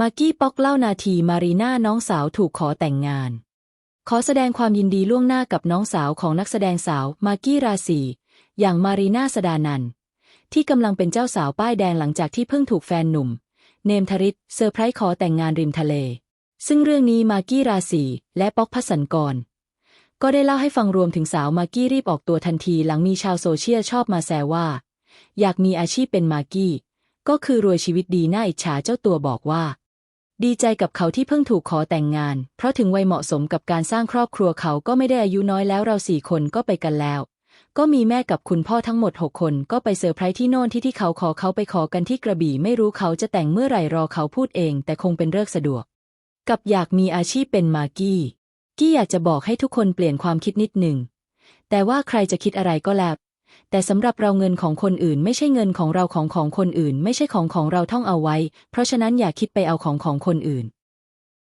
มากกี้ป๊อกเล่านาทีมารีน่าน้องสาวถูกขอแต่งงาน ขอแสดงความยินดีล่วงหน้ากับน้องสาวของนักแสดงสาวมากกี้ราศีอย่างมารีน่าสดานันที่กำลังเป็นเจ้าสาวป้ายแดงหลังจากที่เพิ่งถูกแฟนหนุ่ม เนมทริตเซอร์ไพรส์ขอแต่งงานริมทะเล ซึ่งเรื่องนี้มากกี้ราศีและป๊อกพัสสันกร ก็ได้เล่าให้ฟังรวมถึงสาวมากกี้รีบออกตัวทันทีหลังมีชาวโซเชียลชอบมาแซวว่า อยากมีอาชีพเป็นมากกี้ก็คือรวยชีวิตดีน่าอิจฉาเจ้าตัวบอกว่า ดีใจกับเขาที่เพิ่งถูกขอแต่งงาน เพราะถึงวัยเหมาะสมกับการสร้างครอบครัวเขาก็ไม่ได้อายุน้อยแล้วเราสี่คนก็ไปกันแล้ว ก็มีแม่กับคุณพ่อทั้งหมดหกคนก็ไปเซอร์ไพรส์ที่โน่นที่ที่เขาขอเขาไปขอกันที่กระบี่ไม่รู้เขาจะแต่งเมื่อไหร่รอเขาพูดเอง แต่คงเป็นเลิกสะดวก กับอยากมีอาชีพเป็นมากี้ กี้อยากจะบอกให้ทุกคนเปลี่ยนความคิดนิดหนึ่งแต่ว่าใครจะคิดอะไรก็แล้ว แต่สำหรับเราเงินของคนอื่น ไม่ใช่เงินของเราของของคนอื่น ไม่ใช่ของของเราท่องเอาไว้ เพราะฉะนั้นอย่าคิดไปเอาของของคนอื่น